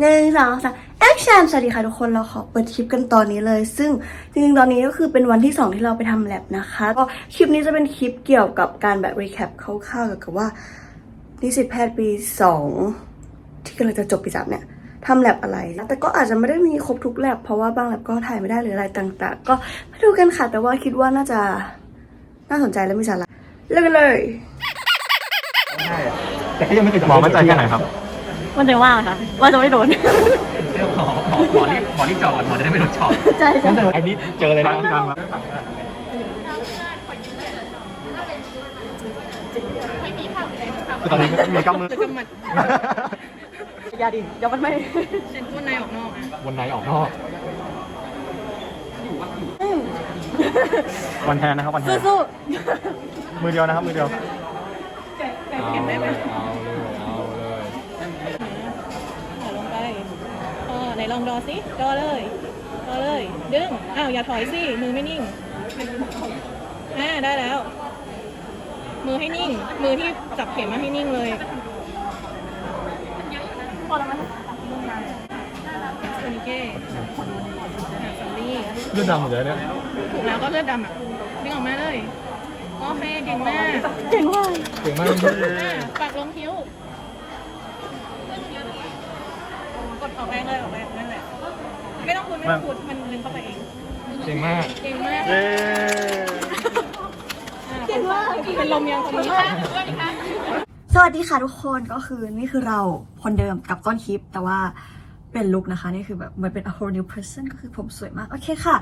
หนึ่งสองสามแอคชั่นสวัสดีค่ะทุกคนเราขอเปิดคลิปกันตอนนี้เลย ซึ่งจริงๆ ตอนนี้ก็คือเป็นวันที่สองที่เราไปทำแลบนะคะก็คลิปนี้จะเป็นคลิปเกี่ยวกับการแบบรีแคปคร่าวๆเกี่ยวกับว่านิสิตแพทย์ปีสองที่กำลังจะจบปีสามเนี่ยทำแลบอะไรนะแต่ก็อาจจะไม่ได้มีครบทุกแลบเพราะว่าบางแลบก็ถ่ายไม่ได้หรืออะไรต่างๆ ก็มาดูกันค่ะแต่ว่าคิดว่าน่าจะน่าสนใจและมีสาระเริ่มกันเลย ใช่อะแต่ก็ยังไม่เคยหมอมั่นใจแค่ไหนครับ มันจะว่าไหมคะว่าจะไม่โดน เรื่องหมอหมอหมอรีบหมอรีบจอดหมอจะได้ไม่โดนช็อตใช่ใช่อันนี้เจอเลยนะดังๆแล้วคือตอนนี้มีกำมือ อย่าดิเดี๋ยวมันไม่วนในออกนอก วันแทนนะครับวันแทนสู้มือเดียวนะครับมือเดียวเอาเลยเอา ลองดอสิดอเลยดอเลยดึงอ้าวอย่าถอยสิมือไม่นิ่งอ่าได้แล้ว มือให้นิ่ง มือที่จับเข็มมาให้นิ่งเลยโทนิเก้อ่าซัมบี้เลือดดำหมดเลยเนี่ยถูกแล้วก็เลือดดำอะดึงออกมาเลยโอเคเก่งมากเก่งมากเก่งมากอ่าปากลงคิ้ว ดออกแรงเลยออกแรงนั่นแหละ ไม่ต้องพูดไม่ต้องพูดมันดึงเข้าไปเองเก่งมากเก่งมากเย้เก่งมากเป็นลมยังคนนี้สวัสดีค่ะทุกคนก็คือนี่คือเราคนเดิมกับต้นคลิปแต่ว่าเป็นลุคนะคะ นี่คือแบบเหมือนเป็น a whole new person ก็คือผมสวยมาก โอเคค่ะ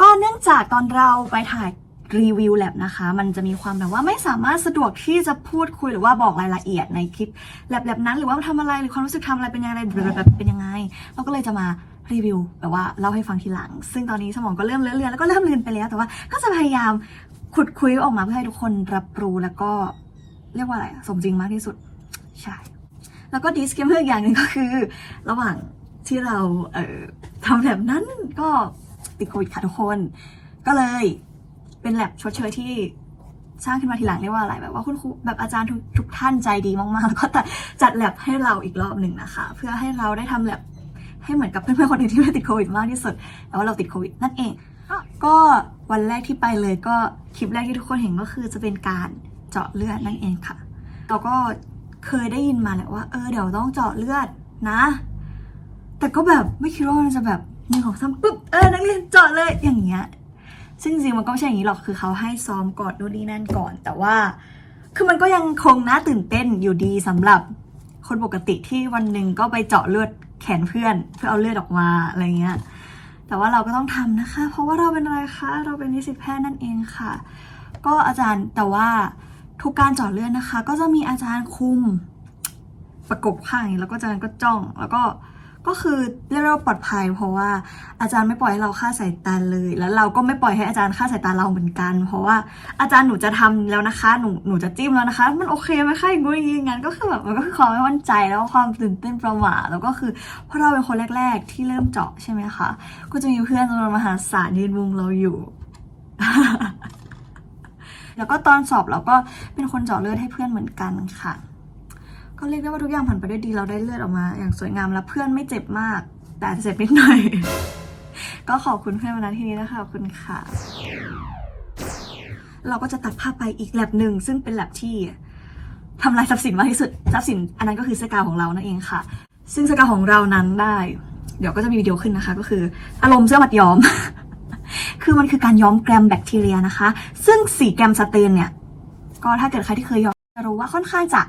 ก็เนื่องจากตอนเราไปถ่าย รีวิวแลบนะคะ มันจะมีความแบบว่าไม่สามารถสะดวกที่จะพูดคุยหรือว่าบอกรายละเอียดในคลิปแลบแลบนั้น หรือว่าทำอะไรหรือความรู้สึกทำอะไรเป็นยังไงแบบเป็นยังไง เราก็เลยจะมารีวิวแบบว่าเล่าให้ฟังทีหลัง ซึ่งตอนนี้สมองก็เริ่มเลื่อนๆแล้วก็เริ่มลืมไปแล้ว แต่ว่าก็จะพยายามขุดคุยออกมาเพื่อให้ทุกคนรับรู้แล้วก็เรียกว่าอะไรอะสมจริงมากที่สุดใช่แล้วก็ดิสเคมเมอร์อย่างหนึ่งก็คือ ระหว่างที่เราเอ่อทำแบบนั้นก็ติดโควิดค่ะทุกคน ก็เลย เป็นแลบชดเชยที่สร้างขึ้นมาทีหลังเรียกว่าอะไรแบบว่าคุณครูแบบอาจารย์ทุกทุกท่านใจดีมากๆ แล้วก็จัดจัดแลบให้เราอีกรอบหนึ่งนะคะ เพื่อให้เราได้ทำแลบให้เหมือนกับเพื่อนๆคนอื่นที่ไม่ติดโควิดมากที่สุดแต่ว่าเราติดโควิดนั่นเอง ก็วันแรกที่ไปเลยก็คลิปแรกที่ทุกคนเห็นก็คือจะเป็นการเจาะเลือดนั่นเองค่ะ เราก็เคยได้ยินมาแหละว่าเออเดี๋ยวต้องเจาะเลือดนะ แต่ก็แบบไม่คิดว่ามันจะแบบหนึ่งของสามปุ๊บเออนักเรียนเจาะเลยอย่างเงี้ย ซึ่งจริงมันก็ไม่ใช่อย่างนี้หรอกคือเขาให้ซ้อมก่อนนู่นนี่นั่นก่อน แต่ว่า คือมันก็ยังคงน่าตื่นเต้นอยู่ดีสำหรับคนปกติที่วันหนึ่งก็ไปเจาะเลือดแขนเพื่อน เพื่อเอาเลือดออกมาอะไรเงี้ยแต่ว่าเราก็ต้องทำนะคะ เพราะว่าเราเป็นอะไรคะเราเป็นนิสิตแพทย์นั่นเองค่ะ ก็อาจารย์แต่ว่าทุกการเจาะเลือดนะคะ ก็จะมีอาจารย์คุมประกบข้างแล้วก็อาจารย์ก็จ้องแล้วก็ ก็คือเรียกว่าปลอดภัย เพราะว่าอาจารย์ไม่ปล่อยให้เราฆ่าสายตาเลย แล้วเราก็ไม่ปล่อยให้อาจารย์ฆ่าสายตาเราเหมือนกัน เพราะว่าอาจารย์หนูจะทำแล้วนะคะ หนูหนูจะจิ้มแล้วนะคะ มันโอเคไหมคะอย่างงู้นอย่างงี้งั้นก็คือแบบมันก็คือความไม่มั่นใจแล้วความตื่นเต้นประหม่าแล้วก็คือเพราะเราเป็นคนแรก ๆ ที่เริ่มเจาะใช่ไหมคะก็จะมีเพื่อนจำนวนมหาศาลยืนมุงเราอยู่แล้วก็ตอนสอบเราก็เป็นคนเจาะเลือดให้เพื่อนเหมือนกันค่ะ ก็เรียกได้ว่าทุกอย่างผ่านไปด้วยดีเราได้เลือดออกมา อย่างสวยงามและเพื่อนไม่เจ็บมาก แต่เจ็บนิดหน่อย ก็ขอบคุณเพื่อนมาณที่นี้นะคะขอบคุณค่ะ เราก็จะตัดภาพไปอีกแลบหนึ่งซึ่งเป็นแลบที่ทำลายทรัพย์สินมากที่สุดทรัพย์สินอันนั้นก็คือเสื้อกาวของเรานั่นเองค่ะ ซึ่งเสื้อกาวของเรานั้นได้ เดี๋ยวก็จะมีวิดีโอขึ้นนะคะ ก็คือ อารมณ์เสื้อมัดย้อม คือมันคือการย้อมแกรมแบคทีเรียนะคะ ซึ่งสีแกรมสเตนเนี่ย ก็ถ้าเกิดใครที่เคยย้อมจะรู้ว่าค่อนข้างจะ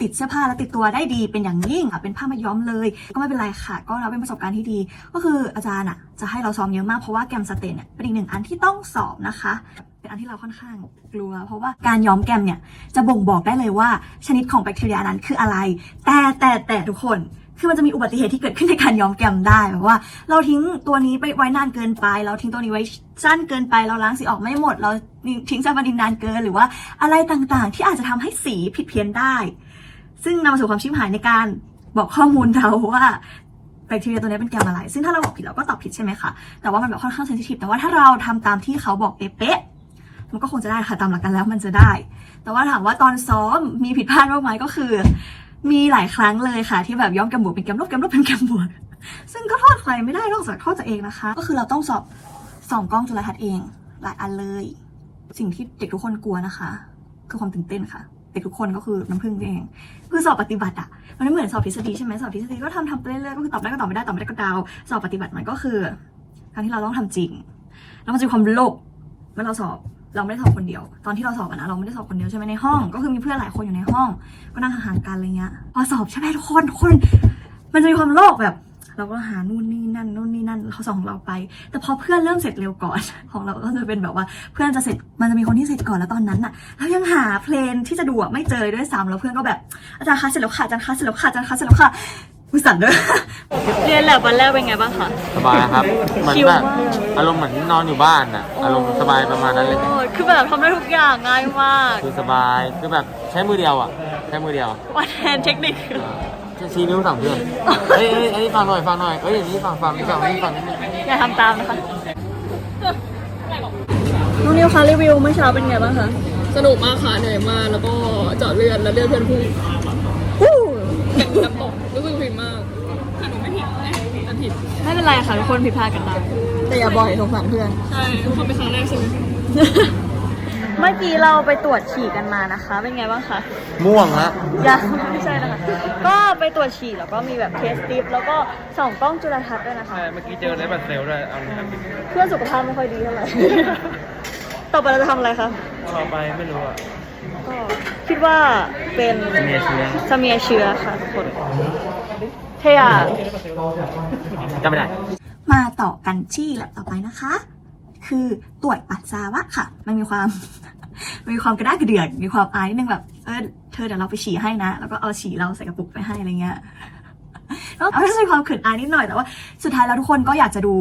ติดเสื้อผ้าและติดตัวได้ดีเป็นอย่างยิ่งค่ะเป็นผ้ามาย้อมเลย ก็ไม่เป็นไรค่ะ ก็เราเป็นประสบการณ์ที่ดี ก็คืออาจารย์อะจะให้เราซ้อมเยอะมากเพราะว่าแกรมสเตนเนี่ยเป็นอีกหนึ่งอันที่ต้องสอบนะคะเป็นอันที่เราค่อนข้างกลัว เพราะว่าการย้อมแกรมเนี่ยจะบ่งบอกได้เลยว่าชนิดของแบคทีเรียนั้นคืออะไร แต่แต่แต่ทุกคนคือมันจะมีอุบัติเหตุที่เกิดขึ้นในการย้อมแกรมได้แบบว่า เราทิ้งตัวนี้ไปไว้นานเกินไป เราทิ้งตัวนี้ไว้สั้นเกินไป เราล้างสีออกไม่หมด เราทิ้งซาฟาดินนานเกินหรือว่าอะไรต่างๆ ที่อาจจะทำให้สีผิดเพี้ยนได้ ซึ่งนำมาสู่ความชิบหายในการบอกข้อมูลเราว่าแบคทีเรียตัวนี้เป็นแกมอะไร ซึ่งถ้าเราบอกผิดเราก็ตอบผิดใช่ไหมคะ แต่ว่ามันแบบค่อนข้างเซนซิทีฟ แต่ว่าถ้าเราทำตามที่เขาบอกเป๊ะๆ มันก็คงจะได้ค่ะ ตามหลักกันแล้วมันจะได้ แต่ว่าถามว่าตอนซ้อมมีผิดพลาดบ้างไหมก็คือ มีหลายครั้งเลยค่ะ ที่แบบย้อมแกมบวกเป็นแกมลบแกมลบเป็นแกมบวก ซึ่งก็โทษใครไม่ได้นอกจากโทษตัวเองนะคะ ก็คือเราต้องสอบสองกล้องจุลทรรศน์เอง หลายอันเลย สิ่งที่เด็กทุกคนกลัวนะคะ คือความตื่นเต้นค่ะ เด็กทุกคนก็คือน้ำพึ่งเอง คือสอบปฏิบัติอะมันไม่เหมือนสอบทฤษฎีใช่ไหมสอบทฤษฎีก็ทำทำไปเรื่อยๆก็คือตอบได้ก็ตอบไม่ได้ตอบไม่ได้ก็ดาว สอบปฏิบัติมันก็คือการที่เราต้องทำจริง แล้วมันจะมีความโลภเมื่อเราสอบเราไม่ได้สอบคนเดียว ตอนที่เราสอบอะนะเราไม่ได้สอบคนเดียวใช่ไหมในห้อง ก็คือมีเพื่อนหลายคนอยู่ในห้อง ก็นั่งห่างๆกันอะไรเงี้ยพอสอบใช่ไหมทุกคนคน มันจะมีความโลภแบบ เราก็หานู่นนี่นั่นนู่นนี่นั่นเขาสองของเราไป แต่พอเพื่อนเริ่มเสร็จเร็วก่อน ของเราก็จะเป็นแบบว่าเพื่อนจะเสร็จมันจะมีคนที่เสร็จก่อนแล้วตอนนั้นน่ะเรายังหาเพลงที่จะดูอะไม่เจอเลยด้วยซ้ำแล้วเพื่อนก็แบบอาจารย์คะเสร็จแล้วค่ะอาจารย์คะเสร็จแล้วค่ะอาจารย์คะเสร็จแล้วค่ะมือสั่นด้วยเรียนแลบวันแรกเป็นไงบ้างคะสบายครับเหมือนชิลแบบมากอารมณ์เหมือนนอนอยู่บ้านอะอารมณ์สบายประมาณนั้นเลยโอ้ยคือแบบทำได้ทุกอย่างง่ายมาก คือสบายคือแบบใช้มือเดียวอะใช้มือเดียววันแทนเทคนิคแค่ ชี้นิ้วสั่งเพื่อนเฮ้ยเฮ้ยเฮ้ยฟังหน่อยฟังหน่อยเอ้ยอย่างนี้ฟังฟังนี่ฟังนี่ฟังนี่อย่าทำตามนะคะน้องนิวคะรีวิวเมื่อเช้าเป็นไงบ้างคะ สนุกมากค่ะเหนื่อยมากแล้วก็เจาะเลือดแล้วเลือดเพื่อนพุ่งเป็นน้ำตกรู้สึกผิดมากถ้าหนูไม่ผิดนะแต่ผิดไม่เป็นไรค่ะทุกคนผิดพลาดกันได้แต่อย่าบ่อยสงสารเพื่อน ใช่ทุกคนเป็นครั้งแรกใช่ไหม เมื่อกี้เราไปตรวจฉี่กันมานะคะ เป็นไงบ้างคะม่วงฮะยังไม่ใช่นะคะ ก็ไปตรวจฉี่แล้วก็มีแบบเทสติปแล้วก็ส่องกล้องจุลทรรศน์ด้วยนะคะเมื่อกี้เจอในบัตรเซลด้วยเอาเลยครับเพื่อนสุขภาพไม่ค่อยดีเท่าไหร่ ต่อไปเราจะทำอะไรคะ ต่อไปไม่รู้อะก็คิดว่าเป็นเมียเชื้อสเมียเชื้อค่ะทุกคนเทียจำไม่ได้ มาต่อกันที่แลบต่อไปนะคะ คือตรวจปัสสาวะค่ะ มันมีความมันมีความกระด้างกระเดือนมีความอายนิดนึงแบบเออเธอเดี๋ยวเราไปฉี่ให้นะ แล้วก็เอาฉี่เราใส่กระปุกไปให้อะไรเงี้ยแล้วมันก็จะมีความเขินอายนิดหน่อยแต่ว่าสุดท้ายแล้วทุกคนก็อยากจะดู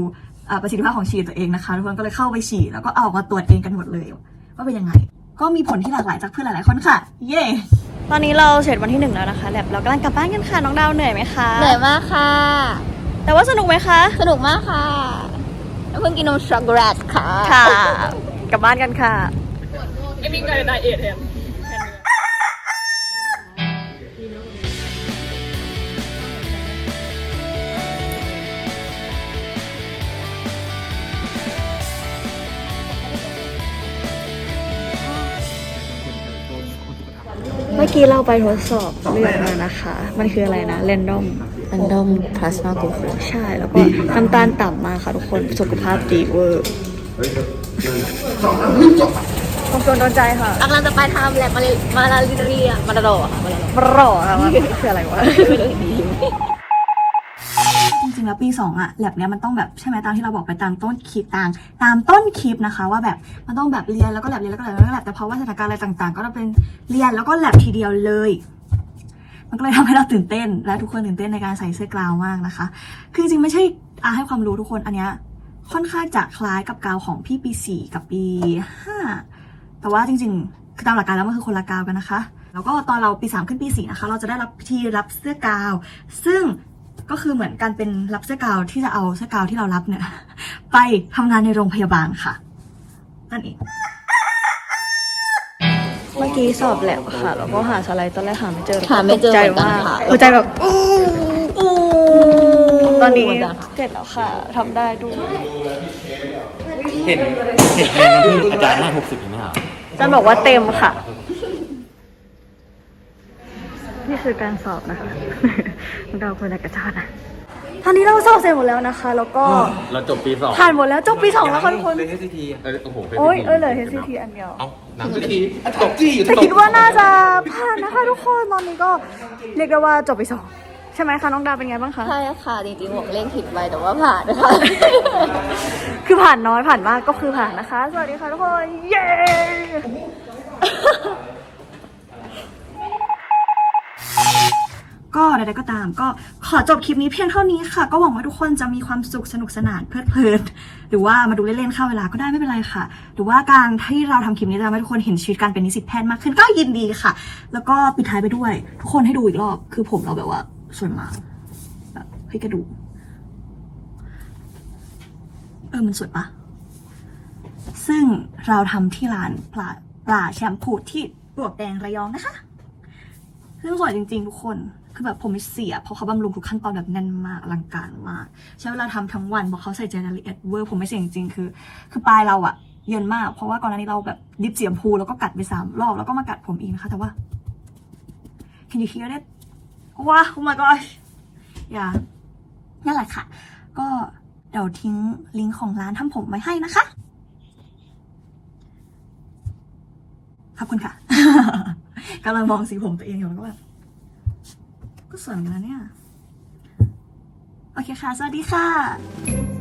เอ่อประสิทธิภาพของฉี่ตัวเองนะคะทุกคนก็เลยเข้าไปฉี่แล้วก็เอาออกมาตรวจเองกันหมดเลยว่าเป็นยังไง ก็มีผลที่หลากหลายจากเพื่อนหลายๆคนค่ะ เย้ตอนนี้เราเสร็จวันที่หนึ่งแล้วนะคะแลบเรากำลังกลับบ้านกันค่ะน้องดาวเหนื่อยไหมคะเหนื่อยมากค่ะ แต่ว่าสนุกไหมคะ สนุกมากค่ะแล้ว เพิ่งกินนมช็อกโกแลตค่ะ ค่ะ กลับบ้านกันค่ะไอ้มิงกล มื่อกี้เราไปทดสอบเลือดมานะคะ มันคืออะไรนะเรนดอมมันดมพลาสมากูโคใช่แล้วก็น้ำตาลต่ำมากค่ะทุกคนสุขภาพดีเวอร์ความจนโดนใจค่ะกำลังจะไปทำแลบมาเลมาลาลิเรียมาลาโดอะค่ะมาลาโดปรอค่ะมันคืออะไรวะจ ริงๆแล้วปีสองอะแลบเนี้ยมันต้องแบบใช่ไหมตามที่เราบอกไปตามต้นคลิปตามตามต้นคลิปนะคะ ว่าแบบมันต้องแบบเรียนแล้วก็แลบเรียนแล้วก็แลบแล้วก็แลบแต่เพราะว่าสถานการณ์อะไรต่างๆ ก็ต้องเป็นเรียนแล้วก็แลบทีเดียวเลย มันก็เลยทำให้เราตื่นเต้น และทุกคนตื่นเต้นในการใส่เสื้อกลาวมากนะคะ คือจริงๆไม่ใช่อาให้ความรู้ทุกคนอันเนี้ยค่อนข้างจะคล้ายกับกาวของพี่ปีสี่กับปีห้าแต่ว่าจริงๆคือตามหลักการแล้วมันคือคนละกาวกันนะคะแล้วก็ตอนเราปีสามขึ้นปีสี่นะคะ เราจะได้รับพิธีรับเสื้อกาว ซึ่ง ก็คือเหมือนการเป็นรับเสื้อกาวที่จะเอาเสื้อกาวที่เรารับเนี่ย ไปทำงานในโรงพยาบาลค่ะ นั่นเอง เมื่อกี้สอบแลบค่ะ แล้วก็หาสไลด์ตอนแรกหาไม่เจอหาไม่เจอเหมือนกันค่ะ หัวใจแบบตอนนี้เหมือนกันค่ะเสร็จแล้วค่ะทำได้ด้วยเห็นเห็นในที่อาจารย์ให้หกสิบไหมครับอาจารย์บอกว่าเต็มค่ะ นี่คือการสอบนะคะเราควรจะกระชากนะตอนนี้เราสอบเสร็จหมดแล้วนะคะ แล้วก็เราจบปีสองผ่านหมดแล้วจบปีสองแล้วค่ะทุกคนเลย HCT เออโอ้โหโอ้ยเออเหลือ HCT อันเดียวเอ้าหนัง HCT ตกจี้อยู่แต่คิดว่าน่าจะผ่านนะคะทุกคนตอนนี้ก็เรียกได้ว่าจบไปสองใช่ไหมคะน้องดาวเป็นไงบ้างคะใช่ค่ะจริงๆบอกเลขผิดไปแต่ว่าผ่านนะคะคือผ่านน้อยผ่านมากก็คือผ่านนะคะ สวัสดีค่ะทุกคน เย้ ก็ใดๆก็ตามก็ขอจบคลิปนี้เพียงเท่านี้ค่ะ ก็หวังว่าทุกคนจะมีความสุขสนุกสนานเพลิดเพลินหรือว่ามาดูเล่นๆเข้าเวลาก็ได้ไม่เป็นไรค่ะ หรือว่าการที่เราทำคลิปนี้จะทำให้ทุกคนเห็นชีวิตการเป็นนิสิตแพทย์มากขึ้นก็ยินดีค่ะ แล้วก็ปิดท้ายไปด้วย ทุกคนให้ดูอีกรอบ คือผมเราแบบว่าสวยมากแบบเฮ้ยกระดูกเออมันสวยปะซึ่งเราทำที่ร้านปลาปลาแชมพูที่ปลวกแดงระยองนะคะซึ่งสวยจริง ๆ ทุกคน คือแบบผมไม่เสีย เพราะเขาบำรุงทุกขั้นตอนแบบแน่นมากอลังการมาก ใช้เวลาทำทั้งวันบอกเขาใส่ใจรายละเอียดเวอร์ผมไม่เสียจริงๆคือ คือปลายเราอะเยินมาก เพราะว่าก่อนหน้านี้เราแบบดิบเสียมพูแล้วก็กัดไปสามรอบแล้วก็มากัดผมอีกนะคะ แต่ว่า can you hear it ว้า oh my god อย่านั่นแหละค่ะ ก็เดี๋ยวทิ้งลิงก์ของร้านทำผมไว้ให้นะคะ ขอบคุณค่ะกำลังมองสีผมตัวเองอยู่แล้วก็แบบ ก็สวยนะเนี่ย โอเคค่ะ สวัสดีค่ะ